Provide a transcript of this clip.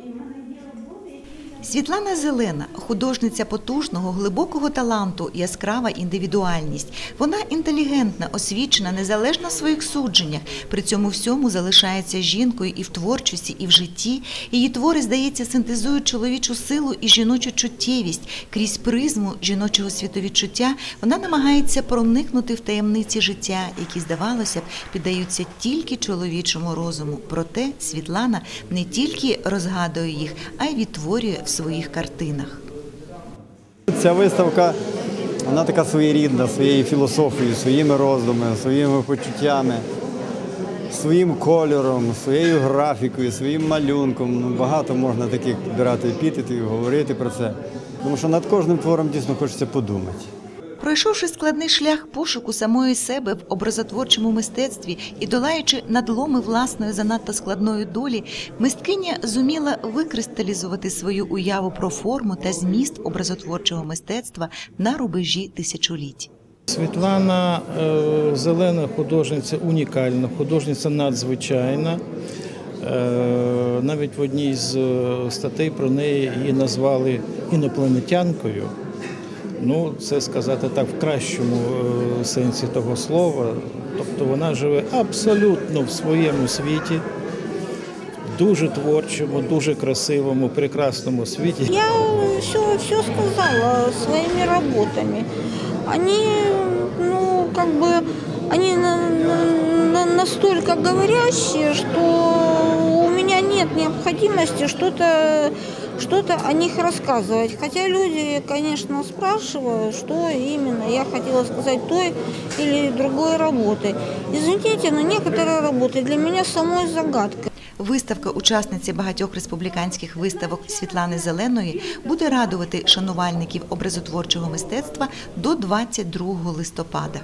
in my Світлана Зелена художниця потужного, глибокого таланту, яскрава індивідуальність. Вона інтелігентна, освічена, незалежна в своїх судженнях. При цьому всьому залишається жінкою і в творчості, і в житті. Її твори, здається, синтезують чоловічу силу і жіночу чуттєвість. Крізь призму жіночого світовідчуття вона намагається проникнути в таємниці життя, які, здавалося б, піддаються тільки чоловічому розуму. Проте Світлана не тільки розгадує їх, а й відтворює в своїх картинах. Ця виставка вона така своєрідна, своєю філософією, своїми роздумами, своїми почуттями, своїм кольором, своєю графікою, своїм малюнком. Ну, багато можна таких брати епітетів, говорити про це. Тому що над кожним твором дійсно хочеться подумати. Пройшовши складний шлях пошуку самої себе в образотворчому мистецтві і долаючи надломи власної занадто складної долі, мисткиня зуміла викристалізувати свою уяву про форму та зміст образотворчого мистецтва на рубежі тисячоліть. Світлана е, Зелена художниця унікальна, художниця надзвичайна. Е, Навіть в одній з е, статей про неї її назвали інопланетянкою. Ну, це сказати так в кращому е, сенсі того слова. Тобто вона живе абсолютно в своєму світі, дуже творчому, дуже красивому, прекрасному світі. Я все, все сказала своими работами. Они, ну, как бы, они на- на- на- настолько говорящие, что у нет необходимости что-то что-то о них рассказывать. Хотя люди, конечно, спрашивают, что именно я хотела сказать той или другой работы. Извините, но некоторые работы для меня самой загадка. Виставка учасниці багатьох республіканських виставок Світлани Зеленої буде радувати шанувальників образотворчого мистецтва до 22 листопада.